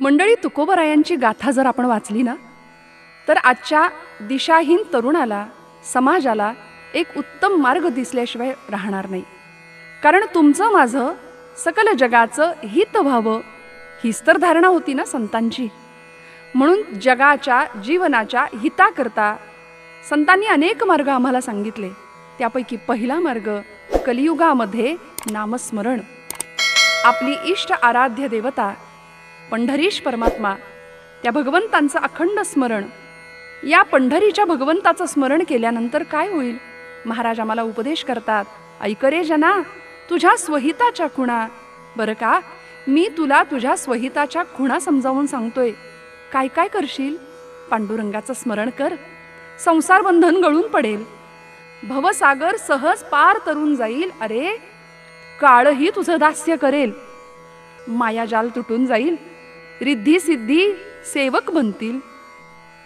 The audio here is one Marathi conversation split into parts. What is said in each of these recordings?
मंडळी तुकोबरायांची गाथा जर आपण वाचली ना तर आजच्या दिशाहीन तरुणाला समाजाला एक उत्तम मार्ग दिसल्याशिवाय राहणार नाही. कारण तुमचं माझं सकल जगाचं हित व्हावं हीच तर धारणा होती ना संतांची. म्हणून जगाच्या जीवनाच्या हिताकरता संतांनी अनेक मार्ग आम्हाला सांगितले. त्यापैकी पहिला मार्ग कलियुगामध्ये नामस्मरण. आपली इष्ट आराध्य देवता पंढरीश परमात्मा त्या भगवंतांचं अखंड स्मरण या पंढरीच्या भगवंताचं स्मरण केल्यानंतर काय होईल? महाराज आम्हाला उपदेश करतात ऐकरे जना तुझ्या स्वहिताच्या खुणा बरं का? मी तुला तुझ्या स्वहिताच्या खुणा समजावून सांगतोय. काय काय करशील? पांडुरंगाचं स्मरण कर. संसार बंधन गळून पडेल. भवसागर सहज पार तरून जाईल. अरे काळही तुझं दास्य करेल. मायाजाल तुटून जाईल. रिद्धी सिद्धी सेवक बनतील.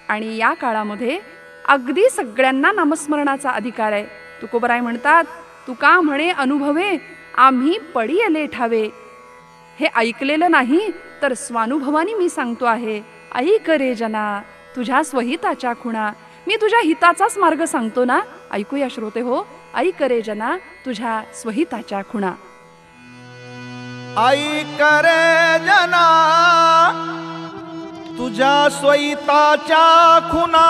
आणि या काळामध्ये अगदी सगळ्यांना नामस्मरणाचा अधिकार आहे. तुकोबराय म्हणतात तुका म्हणे अनुभवे आम्ही पडी आले ठावे हे ऐकलेलं नाही तर स्वानुभवानी मी सांगतो आहे ऐक रे जना तुझ्या स्वहिताच्या खुणा. मी तुझ्या हिताचाच मार्ग सांगतो ना? ऐकूया श्रोते हो ऐक रे जना तुझ्या स्वहिताच्या खुणा. ऐक रे जना तुझ्या स्वैताच्या खुना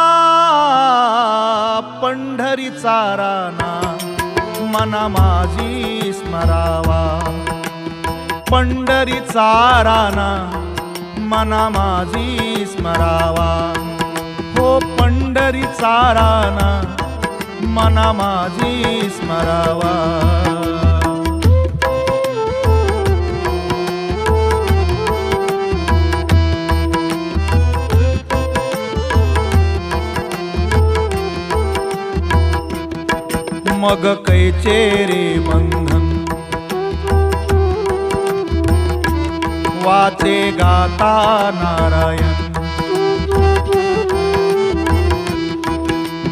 पंढरीचा राना मना माझी स्मरावा. पंढरीचा राना मना माझी स्मरावा. हो पंढरीचा राना मना माझी स्मरावा. मग कैचे रे बंधन. वाचे गाता नारायण.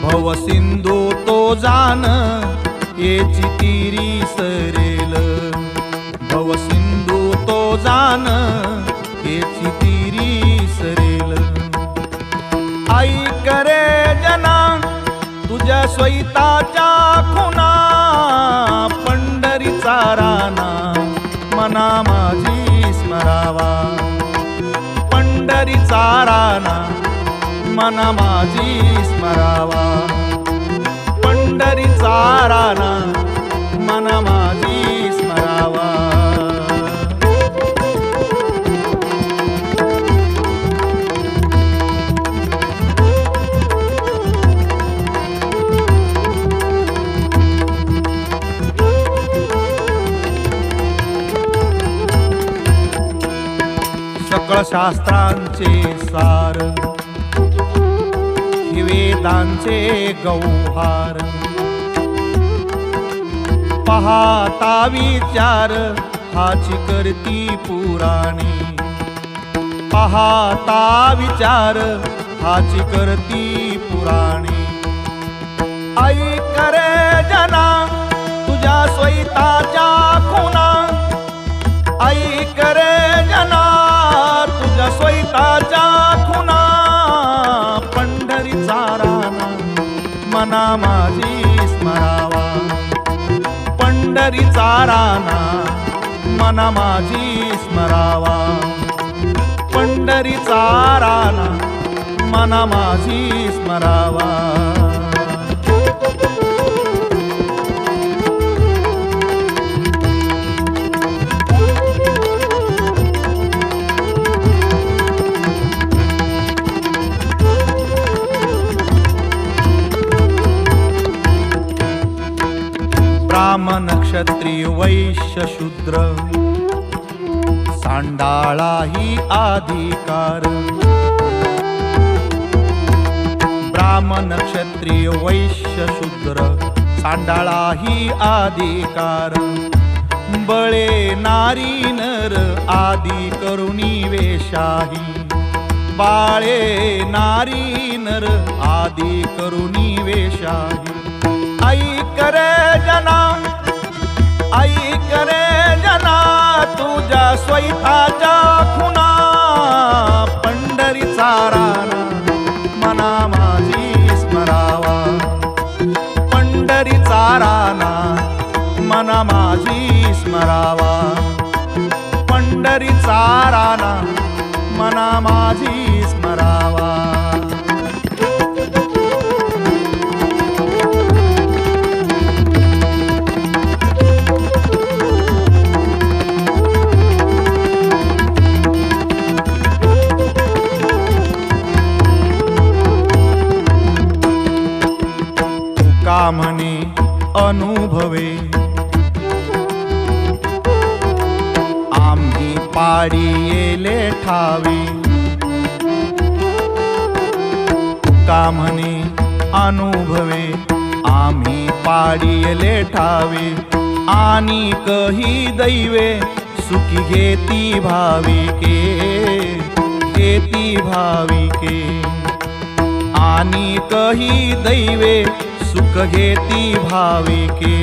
भव सिंधू तो जान येची तिरी सरेल. भव सिंधू तो जान येची तिरी सरेल. आई करे जना तुझ्या स्वैताच्या पंढरीचा राना मना माझी स्मरावा. पंढरीचा राना मना शास्त्रांचे सार वेदांचे गौहार. पाहता विचार हाची करती पुराणी. पाहता विचार हाची करती पुराणी. आई करे मना माझी स्मरावा. पंढरीचा राना मना माझी स्मरावा. पंढरीचा राना मना माझी स्मरावा. क्षत्रिय वैश्य शूद्र सांडाळा ही अधिकार ब्राह्मण क्षत्रिय वैश्य शूद्र सांडाळा ही अधिकार बळे नारी नर आदि करुणी वेशाही। बाळे नारी नर आदि करुणी वेशाही। आई वाराना मना माझी स्मरावा. पंढरी चाराना मना माझी स्मरावा. म्हणे अनुभवे। आम्ही पाडी येले ठावी। तुका म्हणे अनुभवे? आम्ही पाडी येले आणि कही दैवे सुखी घेती भाविके। घेती भाविके। आणि कही दैवे सुख घेती भाविके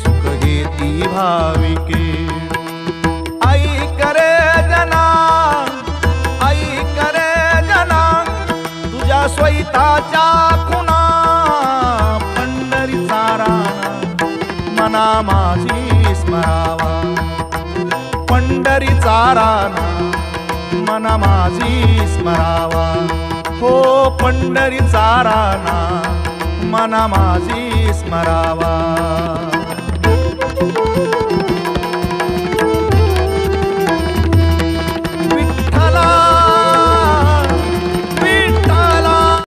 सुख घेती भाविके. आई करे जना आई करे जना तुझ्या स्वैताच्या खुना पंढरी राणा मना माझी स्मरावा. पंढरी राणा मना माझी स्मरावा. हो पंढरी राणा मना माझी स्मरावा.